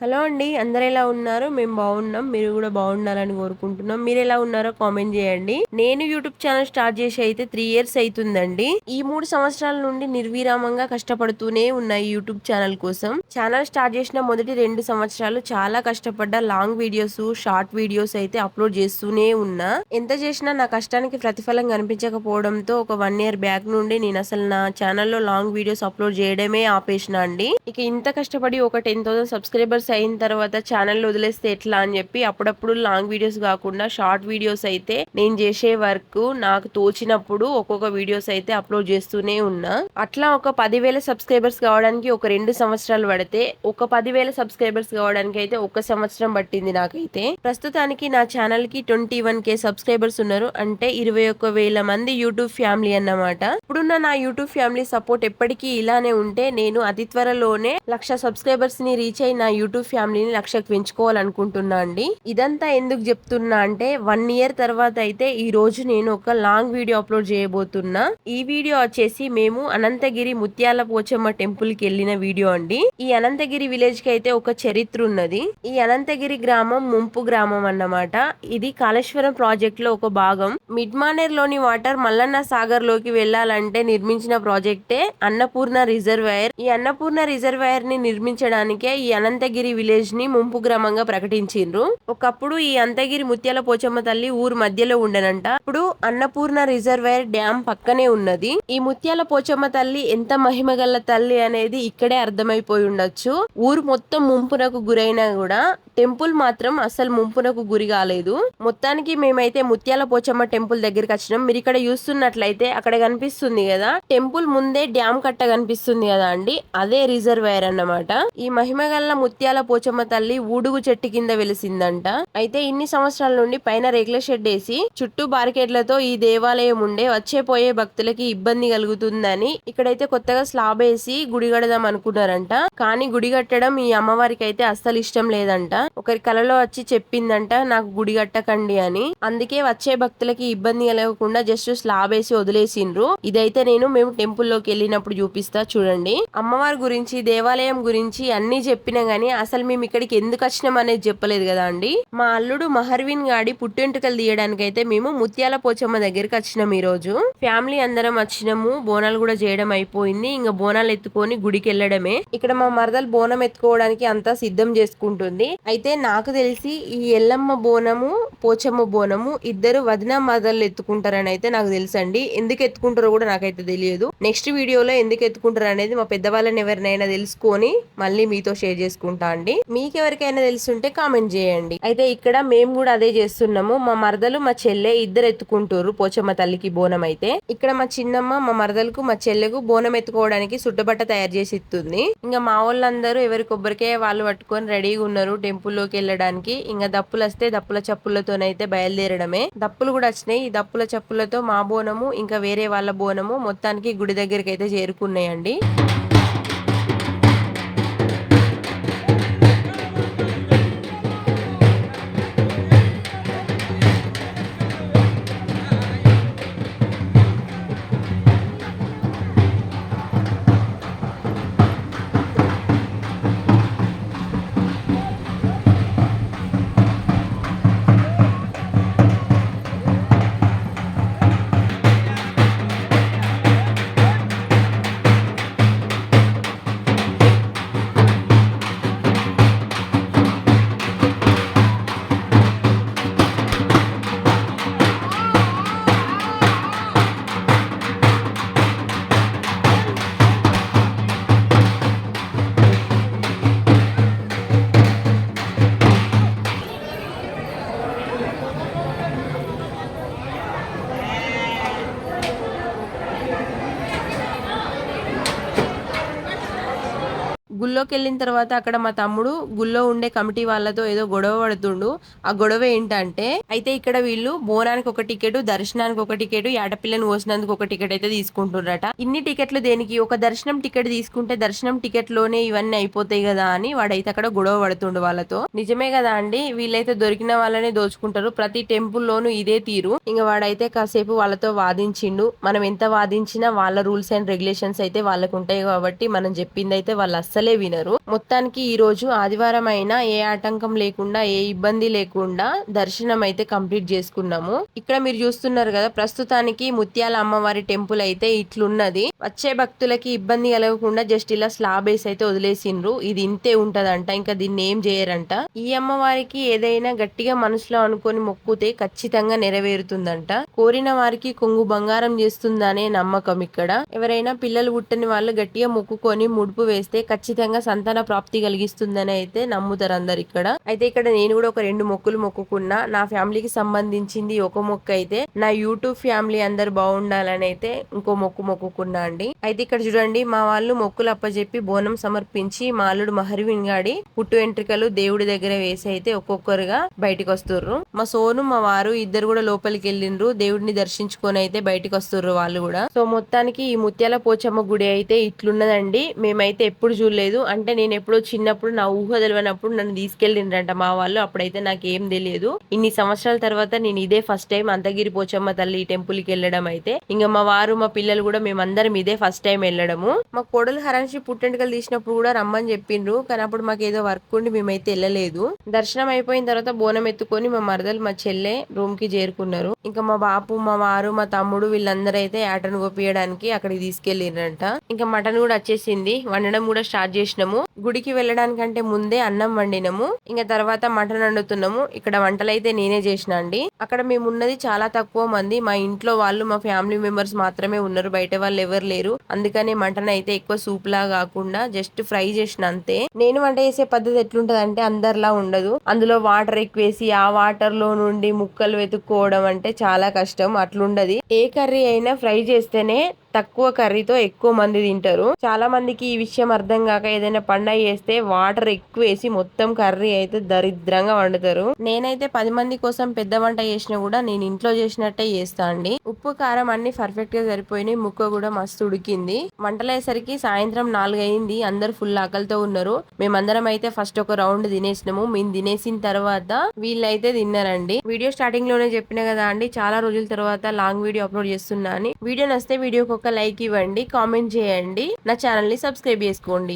Hello అండి అందరు ఎలా ఉన్నారు? మేము బాగున్నాం మీరు కూడా బాగుండాలని కోరుకుంటున్నాం. మీరు ఎలా ఉన్నారో కామెంట్ చేయండి. నేను యూట్యూబ్ ఛానల్ స్టార్ట్ చేసి అయితే త్రీ ఇయర్స్ అవుతుందండి ఈ మూడు సంవత్సరాల నుండి నిర్విరామంగా కష్టపడుతూనే ఉన్నాయి యూట్యూబ్ ఛానల్ కోసం ఛానల్ స్టార్ట్ చేసిన మొదటి రెండు సంవత్సరాలు చాలా కష్టపడ్డ లాంగ్ వీడియోస్ షార్ట్ వీడియోస్ అయితే అప్లోడ్ చేస్తూనే ఉన్నా. ఎంత చేసినా నా కష్టానికి ప్రతిఫలం కనిపించకపోవడంతో ఒక వన్ ఇయర్ బ్యాక్ నుండి నేను అసలు నా ఛానల్లో లాంగ్ వీడియోస్ అప్లోడ్ చేయడమే ఆపేసిన అండి. ఇక ఇంత కష్టపడి ఒక టెన్ థౌసండ్ సబ్స్క్రైబర్స్ అయిన తర్వాత ఛానల్ వదిలేస్తే ఎట్లా అని చెప్పి అప్పుడప్పుడు లాంగ్ వీడియోస్ కాకుండా షార్ట్ వీడియోస్ అయితే నేను చేసే వర్క్ నాకు తోచినప్పుడు ఒక్కొక్క వీడియోస్ అయితే అప్లోడ్ చేస్తూనే ఉన్నా. అట్లా ఒక పదివేల సబ్స్క్రైబర్స్ కావడానికి ఒక రెండు సంవత్సరాలు పడితే ఒక పదివేల సబ్స్క్రైబర్స్ కావడానికి అయితే ఒక సంవత్సరం పట్టింది నాకైతే. ప్రస్తుతానికి నా ఛానల్కి ట్వంటీ వన్ కే సబ్స్క్రైబర్స్ ఉన్నారు. అంటే ఇరవై ఒక్క వేల మంది యూట్యూబ్ ఫ్యామిలీ అన్నమాట. ఇప్పుడున్న నా యూట్యూబ్ ఫ్యామిలీ సపోర్ట్ ఎప్పటికీ ఇలానే ఉంటే నేను అతి త్వరలోనే లక్ష సబ్స్క్రైబర్స్ని రీచ్ అయి నా యూట్యూబ్ ఫ్యామిలీని లక్షకు పెంచుకోవాలనుకుంటున్నా అండి. ఇదంతా ఎందుకు చెప్తున్నా అంటే వన్ ఇయర్ తర్వాత అయితే ఈ రోజు నేను ఒక లాంగ్ వీడియో అప్లోడ్ చేయబోతున్నా. ఈ వీడియో వచ్చేసి మేము అనంతగిరి ముత్యాల పోచమ్మ టెంపుల్కి వెళ్ళిన వీడియో అండి. ఈ అనంతగిరి విలేజ్కి అయితే ఒక చరిత్ర ఉన్నది. ఈ అనంతగిరి గ్రామం ముంపు గ్రామం అన్నమాట. ఇది కాళేశ్వరం ప్రాజెక్ట్లో ఒక భాగం. మిడ్ మానేర్లోని వాటర్ మల్లన్న సాగర్లోకి వెళ్ళాలంటే నిర్మించిన ప్రాజెక్టే అన్నపూర్ణ రిజర్వాయర్. ఈ అన్నపూర్ణ రిజర్వాయర్ని నిర్మించడానికే ఈ అనంతగిరి విలేజ్ని ముంపు గ్రామంగా ప్రకటించిండ్రు. ఒకప్పుడు ఈ అంతగిరి ముత్యాల పోచమ్మ తల్లి ఊరు మధ్యలో ఉండనంట. ఇప్పుడు అన్నపూర్ణ రిజర్వేర్ డ్యామ్ పక్కనే ఉన్నది. ఈ ముత్యాల పోచమ్మ తల్లి ఎంత మహిమ గల తల్లి అనేది ఇక్కడే అర్థమైపోయి ఉండొచ్చు. ఊరు మొత్తం ముంపునకు గురైనా కూడా టెంపుల్ మాత్రం అసలు ముంపునకు గురి కాలేదు. మొత్తానికి మేమైతే ముత్యాల పోచమ్మ టెంపుల్ దగ్గరికి వచ్చినాం. మీరు ఇక్కడ చూస్తున్నట్లయితే అక్కడ కనిపిస్తుంది కదా టెంపుల్ ముందే డ్యామ్ కట్ట కనిపిస్తుంది కదా అండి. అదే రిజర్వాయర్ అన్నమాట. ఈ మహిమగల్ల ముత్యాల పోచమ్మ తల్లి ఊడుగు చెట్టు కింద వెలిసిందంట. అయితే ఇన్ని సంవత్సరాల నుండి పైన రేకుల షెడ్ వేసి చుట్టూ బార్కెట్లతో ఈ దేవాలయం ఉండే వచ్చే పోయే భక్తులకి ఇబ్బంది కలుగుతుందని ఇక్కడైతే కొత్తగా స్లాబ్ వేసి గుడి కడదాం అనుకున్నారంట. కానీ గుడి కట్టడం ఈ అమ్మవారికి అయితే అస్సలు ఇష్టం లేదంట. ఒకరి కలలో వచ్చి చెప్పిందంట నాకు గుడి కట్టకండి అని. అందుకే వచ్చే భక్తులకి ఇబ్బంది కలగకుండా జస్ట్ స్లాబ్ వేసి వదిలేసిండ్రు. ఇదైతే నేను మేము టెంపుల్లోకి వెళ్ళినప్పుడు చూపిస్తా చూడండి. అమ్మవారి గురించి దేవాలయం గురించి అన్ని చెప్పినా గానీ అసలు మేము ఇక్కడికి ఎందుకు వచ్చినాం అనేది చెప్పలేదు కదా అండి. మా అల్లుడు మహర్విన్ గాడి పుట్టెంటుకలు తీయడానికి అయితే మేము ముత్యాల పోచమ్మ దగ్గరికి వచ్చినాం ఈ రోజు ఫ్యామిలీ అందరం వచ్చినాము బోనాలు కూడా చేయడం అయిపోయింది. ఇంకా బోనాలు ఎత్తుకొని గుడికి వెళ్ళడమే ఇక్కడ మా మరదలు బోనం ఎత్తుకోవడానికి అంతా సిద్ధం చేసుకుంటుంది. అయితే నాకు తెలిసి ఈ ఎల్లమ్మ బోనము పోచమ్మ బోనము ఇద్దరు వదిన మరదలు ఎత్తుకుంటారని అయితే నాకు తెలుసండి. ఎందుకు ఎత్తుకుంటారో కూడా నాకైతే తెలియదు. నెక్స్ట్ వీడియోలో ఎందుకు ఎత్తుకుంటారు అనేది మా పెద్దవాళ్ళని ఎవరినైనా తెలుసుకొని మళ్ళీ మీతో షేర్ చేసుకుంటా అండి. మీకు ఎవరికైనా తెలుసుంటే కామెంట్ చేయండి. అయితే ఇక్కడ మేము కూడా అదే చేస్తున్నాము. మా మరదలు మా చెల్లె ఇద్దరు ఎత్తుకుంటారు పోచమ్మ తల్లికి బోనం అయితే. ఇక్కడ మా చిన్నమ్మ మా మరదలకు మా చెల్లెకు బోనం ఎత్తుకోవడానికి సుట్టబట్ట తయారు చేసి ఇస్తుంది. ఇంకా మా వాళ్ళందరూ ఎవరి కొబ్బరికాయ వాళ్ళు పట్టుకొని రెడీగా ఉన్నారు టెంపుల్లోకి వెళ్ళడానికి. ఇంకా దప్పులు వస్తే దప్పుల చప్పులతో తోనైతే బయలుదేరడమే. దప్పులు కూడా వచ్చినాయి. ఈ దప్పుల చప్పులతో మా బోనము ఇంకా వేరే వాళ్ళ బోనము మొత్తానికి గుడి దగ్గరికి అయితే చేరుకున్నాయండి. గుళ్ళోకి వెళ్ళిన తర్వాత అక్కడ మా తమ్ముడు గుళ్ళో ఉండే కమిటీ వాళ్ళతో ఏదో గొడవ పడుతుండు. ఆ గొడవ ఏంటంటే అయితే ఇక్కడ వీళ్ళు బోనానికి ఒక టికెట్ దర్శనానికి ఒక టికెట్ ఏటపిల్లని కోసినందుకు ఒక టికెట్ అయితే తీసుకుంటున్నారట ఇన్ని టికెట్లు దేనికి? ఒక దర్శనం టికెట్ తీసుకుంటే దర్శనం టికెట్లోనే ఇవన్నీ అయిపోతాయి కదా అని వాడైతే అక్కడ గొడవ పడుతుండు వాళ్ళతో. నిజమే కదా అండి? వీళ్ళైతే దొరికిన వాళ్ళనే దోచుకుంటారు. ప్రతి టెంపుల్ లోను ఇదే తీరు. ఇంకా వాడైతే కాసేపు వాళ్ళతో వాదించిండు. మనం ఎంత వాదించినా వాళ్ళ రూల్స్ అండ్ రెగ్యులేషన్స్ అయితే వాళ్ళకు ఉంటాయి కాబట్టి మనం చెప్పింది అయితే వాళ్ళు అస్సలు వినరు. మొత్తానికి ఈ రోజు ఆదివారం అయినా ఏ ఆటంకం లేకుండా ఏ ఇబ్బంది లేకుండా దర్శనం అయితే కంప్లీట్ చేసుకున్నాము. ఇక్కడ మీరు చూస్తున్నారు కదా ప్రస్తుతానికి ముత్యాల అమ్మవారి టెంపుల్ అయితే ఇట్లున్నది. వచ్చే భక్తులకి ఇబ్బంది కలగకుండా జస్ట్ ఇలా స్లాబ్ వేసి అయితే వదిలేసిండ్రు. ఇది ఇంతే ఉంటదంట. ఇంకా దీన్ని ఏం చేయరంట? ఈ అమ్మవారికి ఏదైనా గట్టిగా మనసులో అనుకొని మొక్కుతే ఖచ్చితంగా నెరవేరుతుందంట. కోరిన వారికి కొంగు బంగారం చేస్తుందనే నమ్మకం ఇక్కడ. ఎవరైనా పిల్లలు పుట్టని వాళ్ళు గట్టిగా మొక్కుకొని ముడుపు వేస్తే ఖచ్చితంగా సంతాన ప్రాప్తి కలిగిస్తుందని అయితే నమ్ముతారు అందరు ఇక్కడ. అయితే ఇక్కడ నేను కూడా ఒక రెండు మొక్కులు మొక్కుకున్నా. నా ఫ్యామిలీకి సంబంధించింది ఒక మొక్క అయితే నా యూట్యూబ్ ఫ్యామిలీ అందరు బాగుండాలని అయితే ఇంకో మొక్కు మొక్కుకున్నా అండి. అయితే ఇక్కడ చూడండి మా వాళ్ళు మొక్కులు అప్పచెప్పి బోనం సమర్పించి మా అల్లుడు మహర్విన్ గాడి పుట్టు వెంట్రుకలు దేవుడి దగ్గర వేసి అయితే ఒక్కొక్కరుగా బయటకు వస్తుర్రు మా సోను మా వారు ఇద్దరు కూడా లోపలికి వెళ్ళిండ్రు దేవుడిని దర్శించుకొని అయితే బయటకు వస్తుర్రు వాళ్ళు కూడా. సో మొత్తానికి ఈ ముత్యాల పోచమ్మ గుడి అయితే ఇట్లున్నదండి. మేమైతే ఎప్పుడు చూడలేదు. అంటే నేను ఎప్పుడో చిన్నప్పుడు నా ఊహ తెలియనప్పుడు నన్ను తీసుకెళ్ళిండ్రంట మా వాళ్ళు. అప్పుడైతే నాకు ఏం తెలియదు. ఇన్ని సంవత్సరాల తర్వాత నేను ఇదే ఫస్ట్ టైం అంతగిరి పోచమ్మ తల్లి టెంపుల్కి వెళ్ళడం అయితే. ఇంకా మా వారు మా పిల్లలు కూడా మేమందరం ఇదే ఫస్ట్ టైం వెళ్ళడము. మా కోడలు హరాన్షి పుట్టెంటుకలు తీసినప్పుడు కూడా రమ్మని చెప్పిండ్రు. కానీ అప్పుడు మాకు ఏదో వర్క్ ఉండి మేమైతే వెళ్ళలేదు. దర్శనం అయిపోయిన తర్వాత బోనం ఎత్తుకొని మా మరదలు మా చెల్లె రూమ్కి చేరుకున్నారు. ఇంకా మా బాపు మా వారు మా తమ్ముడు వీళ్ళందరూ అయితే యాటను గోపియడానికి అక్కడికి తీసుకెళ్ళిరంట ఇంకా మటన్ కూడా వచ్చేసింది. వండడం కూడా స్టార్ట్ చేసినాము. గుడికి వెళ్ళడానికంటే ముందే అన్నం వండినాము. ఇంకా తర్వాత మటన్ వండుతున్నాము. ఇక్కడ వంటలు అయితే నేనే చేసిన అండి. అక్కడ మేము ఉన్నది చాలా తక్కువ మంది. మా ఇంట్లో వాళ్ళు మా ఫ్యామిలీ మెంబర్స్ మాత్రమే ఉన్నారు. బయట వాళ్ళు ఎవరు లేరు. అందుకనే మటన్ అయితే ఎక్కువ సూప్ లా కాకుండా జస్ట్ ఫ్రై చేసిన అంతే. నేను వంట చేసే పద్ధతి ఎట్లుంటది అంటే అందరిలా ఉండదు. అందులో వాటర్ ఎక్కువేసి ఆ వాటర్లో నుండి ముక్కలు వెతుక్కోవడం అంటే చాలా కష్టం. అట్లుండది. ఏ కర్రీ అయినా ఫ్రై చేస్తేనే తక్కువ కర్రీతో ఎక్కువ మంది తింటారు. చాలా మందికి ఈ విషయం అర్థం కాక ఏదైనా పండగ చేస్తే వాటర్ ఎక్కువ వేసి మొత్తం కర్రీ అయితే దరిద్రంగా వండుతారు. నేనైతే పది మంది కోసం పెద్ద వంట చేసినా కూడా నేను ఇంట్లో చేసినట్టే చేస్తా అండి. ఉప్పు కారం అన్ని పర్ఫెక్ట్గా సరిపోయినాయి. ముక్క కూడా మస్తు ఉడికింది. వంటలేసరికి సాయంత్రం నాలుగు అయింది అందరు ఫుల్ ఆకలితో ఉన్నారు. మేమందరం అయితే ఫస్ట్ ఒక రౌండ్ తినేసినాము. మేము తినేసిన తర్వాత వీళ్ళైతే తిన్నారండి. వీడియో స్టార్టింగ్లోనే చెప్పిన కదా అండి. చాలా రోజుల తర్వాత లాంగ్ వీడియో అప్లోడ్ చేస్తున్నా అని. వీడియో నచ్చితే వీడియోకి ఒక ఒక లైక్ ఇవ్వండి కామెంట్ చేయండి. నా ఛానల్ని సబ్స్క్రైబ్ చేసుకోండి.